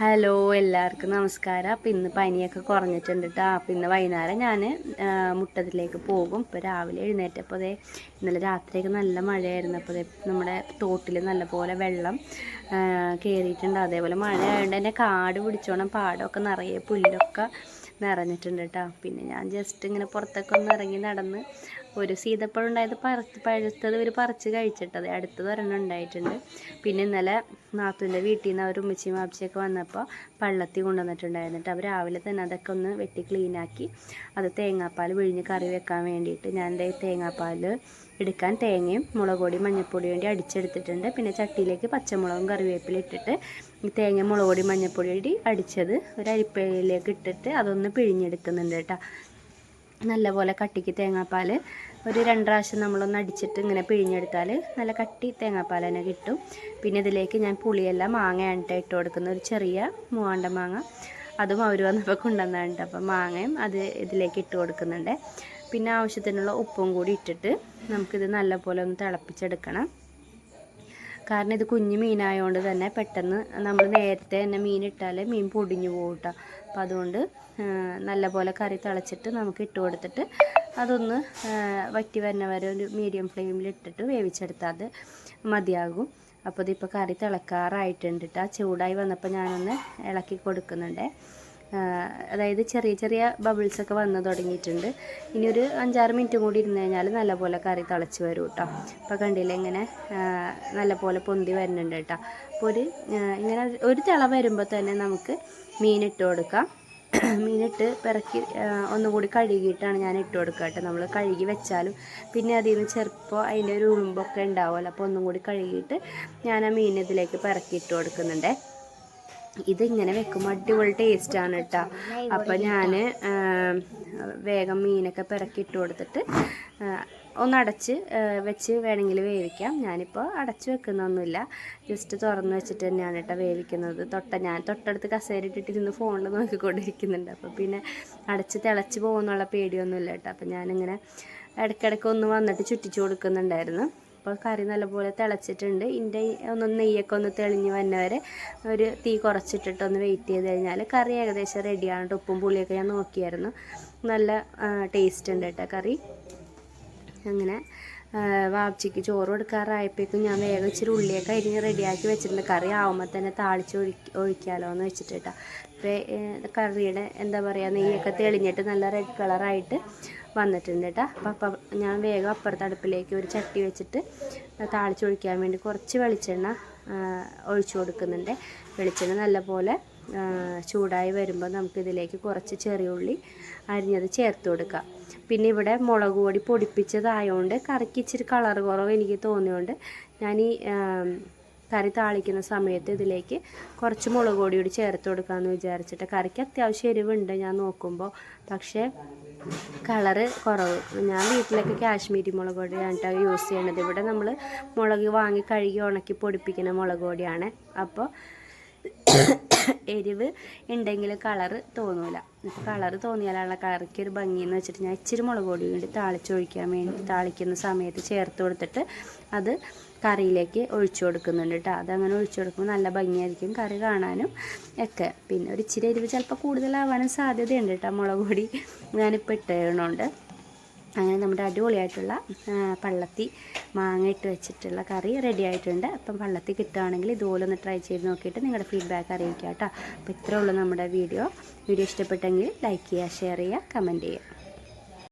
Hello എല്ലാവർക്കും നമസ്കാരം. അപ്പം ഇന്ന് പനിയൊക്കെ കുറഞ്ഞിട്ടുണ്ട് കേട്ടോ അപ്പം ഇന്ന് വൈകുന്നേരം ഞാൻ മുട്ടത്തിലേക്ക് പോകും. ഇപ്പോൾ രാവിലെ എഴുന്നേറ്റപ്പോൾ അതേ ഇന്നലെ രാത്രിയൊക്കെ നല്ല മഴയായിരുന്നു. അപ്പോൾ നമ്മുടെ തോട്ടിൽ നല്ലപോലെ വെള്ളം കയറിയിട്ടുണ്ട് അതേപോലെ മഴ ആയതുകൊണ്ട് തന്നെ കാട് പിടിച്ചോണം. പാടമൊക്കെ നിറയെ പുല്ലൊക്കെ നിറഞ്ഞിട്ടുണ്ട് കേട്ടോ പിന്നെ ഞാൻ ജസ്റ്റ് ഇങ്ങനെ പുറത്തൊക്കെ ഒന്ന് ഇറങ്ങി നടന്ന് ഒരു സീതപ്പഴം ഉണ്ടായത് പറത്ത് പഴുത്തത് ഒരു പറിച്ച് കഴിച്ചിട്ടത് അടുത്തത് ഒരെണ്ണം ഉണ്ടായിട്ടുണ്ട്. പിന്നെ ഇന്നലെ നാത്തുവിന്റെ വീട്ടിൽ നിന്ന് അവർ ഉമ്മച്ചിയും വാപ്പിച്ചിയൊക്കെ വന്നപ്പോൾ പള്ളത്തി കൊണ്ടുവന്നിട്ടുണ്ടായിരുന്നു കേട്ടോ അവർ രാവിലെ തന്നെ അതൊക്കെ ഒന്ന് വെട്ടി ക്ലീനാക്കി അത് തേങ്ങാപ്പാൽ വിഴിഞ്ഞ് കറി വെക്കാൻ വേണ്ടിയിട്ട് ഞാൻ എന്റെ തേങ്ങാപ്പാൽ എടുക്കാൻ തേങ്ങയും മുളക് പൊടി മഞ്ഞൾപ്പൊടി വേണ്ടി അടിച്ചെടുത്തിട്ടുണ്ട്. പിന്നെ ചട്ടിയിലേക്ക് പച്ചമുളകും കറിവേപ്പില ഇട്ടിട്ട് തേങ്ങ മുളക് പൊടി മഞ്ഞൾപ്പൊടി അടിച്ചത് ഒരു അരിപ്പയിലേക്ക് ഇട്ടിട്ട് അതൊന്ന് പിഴിഞ്ഞെടുക്കുന്നുണ്ട് കേട്ടോ നല്ലപോലെ കട്ടിക്ക് തേങ്ങാപ്പാൽ ഒരു രണ്ട് പ്രാവശ്യം നമ്മളൊന്ന് അടിച്ചിട്ട് ഇങ്ങനെ പിഴിഞ്ഞെടുത്താൽ നല്ല കട്ടി തേങ്ങാപ്പാൽ തന്നെ കിട്ടും. പിന്നെ ഇതിലേക്ക് ഞാൻ പുളിയല്ല മാങ്ങയാണ് ട്ടോ ഇട്ട് കൊടുക്കുന്ന ഒരു ചെറിയ മൂവാണ്ട മാങ്ങ. അതും അവർ വന്നപ്പോൾ കൊണ്ടുവന്നാണ് അപ്പം മാങ്ങയും അത് ഇതിലേക്ക് ഇട്ട് കൊടുക്കുന്നുണ്ട്. പിന്നെ ആവശ്യത്തിനുള്ള ഉപ്പും കൂടി ഇട്ടിട്ട് നമുക്കിത് നല്ലപോലെ ഒന്ന് തിളപ്പിച്ചെടുക്കണം. കാരണം ഇത് കുഞ്ഞു മീനായതുകൊണ്ട് തന്നെ പെട്ടെന്ന് നമ്മൾ നേരത്തെ തന്നെ മീൻ ഇട്ടാൽ മീൻ പൊടിഞ്ഞു പോകും കേട്ടോ അപ്പോൾ അതുകൊണ്ട് നല്ലപോലെ കറി തിളച്ചിട്ട് നമുക്ക് ഇട്ട് കൊടുത്തിട്ട് അതൊന്ന് വറ്റി വരുന്ന വരെ ഒരു മീഡിയം ഫ്ലെയിമിൽ ഇട്ടിട്ട് വേവിച്ചെടുത്താൽ അത് മതിയാകും. അപ്പോൾ ഇതിപ്പോൾ കറി തിളക്കാറായിട്ടുണ്ട് കേട്ടോ ചൂടായി വന്നപ്പോൾ ഞാനൊന്ന് ഇളക്കി കൊടുക്കുന്നുണ്ട്. അതായത് ചെറിയ ചെറിയ ബബിൾസൊക്കെ വന്ന് തുടങ്ങിയിട്ടുണ്ട്. ഇനി ഒരു അഞ്ചാറ് മിനിറ്റും കൂടി ഇരുന്ന് കഴിഞ്ഞാൽ നല്ലപോലെ കറി തിളച്ച് വരും കേട്ടോ അപ്പോൾ കണ്ടില്ലേ ഇങ്ങനെ നല്ലപോലെ പൊന്തി വരുന്നുണ്ട് കേട്ടോ അപ്പോൾ ഒരു ഇങ്ങനെ ഒരു തിള വരുമ്പോൾ തന്നെ നമുക്ക് മീനിട്ട് കൊടുക്കാം. മീനിട്ട് പിറക്കി ഒന്നുകൂടി കഴുകിയിട്ടാണ് ഞാൻ ഇട്ട് കൊടുക്കുക കേട്ടോ നമ്മൾ കഴുകി വെച്ചാലും പിന്നെ അതിൽ നിന്ന് ചെറുപ്പോൾ അതിന്റെ ഒരു ഉളുമ്പൊക്കെ ഉണ്ടാവുമല്ലോ അപ്പോൾ ഒന്നും കൂടി കഴുകിയിട്ട് ഞാൻ ആ മീൻ ഇതിലേക്ക് പിറക്കി ഇട്ട് കൊടുക്കുന്നുണ്ടേ. ഇതിങ്ങനെ വെക്കുമ്പോൾ അടിപൊളി ടേസ്റ്റാണ് കേട്ടോ അപ്പം ഞാൻ വേഗം മീനൊക്കെ പിറക്കിയിട്ട് കൊടുത്തിട്ട് ഒന്നടച്ച് വെച്ച് വേണമെങ്കിൽ വേവിക്കാം. ഞാനിപ്പോൾ അടച്ച് വെക്കുന്നൊന്നുമില്ല. ജസ്റ്റ് തുറന്ന് വെച്ചിട്ട് തന്നെയാണ് കേട്ടോ വേവിക്കുന്നത്. തൊട്ട ഞാൻ തൊട്ടടുത്ത് കസേര ഇട്ടിട്ടിരുന്ന് ഫോണിൽ നോക്കിക്കൊണ്ടിരിക്കുന്നുണ്ട്. അപ്പോൾ പിന്നെ അടച്ച് തിളച്ച് പോകുന്നുള്ള പേടിയൊന്നുമില്ല കേട്ടോ അപ്പം ഞാനിങ്ങനെ ഇടയ്ക്കിടയ്ക്ക് ഒന്ന് വന്നിട്ട് ചുറ്റിച്ചു കൊടുക്കുന്നുണ്ടായിരുന്നു. അപ്പോൾ കറി നല്ലപോലെ തിളച്ചിട്ടുണ്ട്. ഇതിന്റെ ഒന്ന് നെയ്യൊക്കെ ഒന്ന് തെളിഞ്ഞ് വന്നവരെ ഒരു തീ കുറച്ചിട്ടിട്ട് ഒന്ന് വെയിറ്റ് ചെയ്ത് കഴിഞ്ഞാൽ കറി ഏകദേശം റെഡിയാണ് ഉപ്പും പുളിയൊക്കെ ഞാൻ നോക്കിയായിരുന്നു. നല്ല ടേസ്റ്റ് ഉണ്ട് കേട്ടോ കറി. അങ്ങനെ വാപ്ചിക്ക് ചോറ് കൊടുക്കാറായപ്പോഴേക്കും ഞാൻ വേഗം ഇച്ചിരി ഉള്ളിയൊക്കെ അരിഞ്ഞ് റെഡിയാക്കി വെച്ചിട്ടുണ്ട്. കറി ആവുമ്പോൾ തന്നെ താളിച്ച് ഒഴി ഒഴിക്കാമല്ലോ എന്ന് വെച്ചിട്ട് കേട്ടോ കറിയുടെ എന്താ പറയുക നെയ്യൊക്കെ തെളിഞ്ഞിട്ട് നല്ല റെഡ് കളറായിട്ട് വന്നിട്ടുണ്ട് കേട്ടോ അപ്പം അപ്പം ഞാൻ വേഗം അപ്പുറത്തെ അടുപ്പിലേക്ക് ഒരു ചട്ടി വെച്ചിട്ട് താളിച്ച് ഒഴിക്കാൻ വേണ്ടി കുറച്ച് വെളിച്ചെണ്ണ ഒഴിച്ചു കൊടുക്കുന്നുണ്ട്. വെളിച്ചെണ്ണ നല്ലപോലെ ചൂടായി വരുമ്പോൾ നമുക്കിതിലേക്ക് കുറച്ച് ചെറിയ ഉള്ളി അരിഞ്ഞത് ചേർത്ത് കൊടുക്കാം. പിന്നെ ഇവിടെ മുളക് പൊടി പൊടിപ്പിച്ചതായതുകൊണ്ട് കറിക്ക് ഇച്ചിരി കളർ കുറവ് എനിക്ക് തോന്നിയതുകൊണ്ട് ഞാൻ ഈ കറി താളിക്കുന്ന സമയത്ത് ഇതിലേക്ക് കുറച്ച് മുളക് പൊടി കൂടി ചേർത്ത് കൊടുക്കാമെന്ന് വിചാരിച്ചിട്ട് കറിക്ക് അത്യാവശ്യം എരിവുണ്ട് ഞാൻ നോക്കുമ്പോൾ പക്ഷേ കളറ് കുറവ്. ഞാൻ വീട്ടിലൊക്കെ കാശ്മീരി മുളക് പൊടിയാണ് യൂസ് ചെയ്യണത്. ഇവിടെ നമ്മൾ മുളക് വാങ്ങി കഴുകി ഉണക്കി പൊടിപ്പിക്കുന്ന മുളക് പൊടിയാണ്. അപ്പോൾ എരിവ് ഉണ്ടെങ്കിൽ കളറ് തോന്നൂല. അപ്പോൾ കളറ് തോന്നിയാലുള്ള കറിക്ക് ഒരു ഭംഗിയെന്ന് വെച്ചിട്ട് ഞാൻ ഇച്ചിരി മുളക് പൊടി വേണ്ടി താളിച്ചൊഴിക്കാൻ വേണ്ടി താളിക്കുന്ന സമയത്ത് ചേർത്ത് കൊടുത്തിട്ട് അത് കറിയിലേക്ക് ഒഴിച്ചു കൊടുക്കുന്നുണ്ട് കേട്ടോ അതങ്ങനെ ഒഴിച്ചു കൊടുക്കുമ്പോൾ നല്ല ഭംഗിയായിരിക്കും കറി കാണാനും ഒക്കെ. പിന്നെ ഒരു ഇച്ചിരി എരിവ് ചിലപ്പോൾ കൂടുതലാവാനും സാധ്യതയുണ്ട് കേട്ടോ മുളക് പൊടി ഞാനിപ്പോൾ ഇട്ടതുകൊണ്ട് അങ്ങനെ നമ്മുടെ അടിപൊളിയായിട്ടുള്ള പള്ളത്തി മാങ്ങ ഇട്ട് വെച്ചിട്ടുള്ള കറി റെഡി ആയിട്ടുണ്ട്. അപ്പം പള്ളത്തി കിട്ടുകയാണെങ്കിൽ ഇതുപോലെ ഒന്ന് ട്രൈ ചെയ്ത് നോക്കിയിട്ട് നിങ്ങളുടെ ഫീഡ്ബാക്ക് അറിയിക്കുക കേട്ടോ. അപ്പോൾ ഇത്രേ ഉള്ളൂ നമ്മുടെ വീഡിയോ വീഡിയോ ഇഷ്ടപ്പെട്ടെങ്കിൽ ലൈക്ക് ചെയ്യുക ഷെയർ ചെയ്യുക കമന്റ് ചെയ്യുക.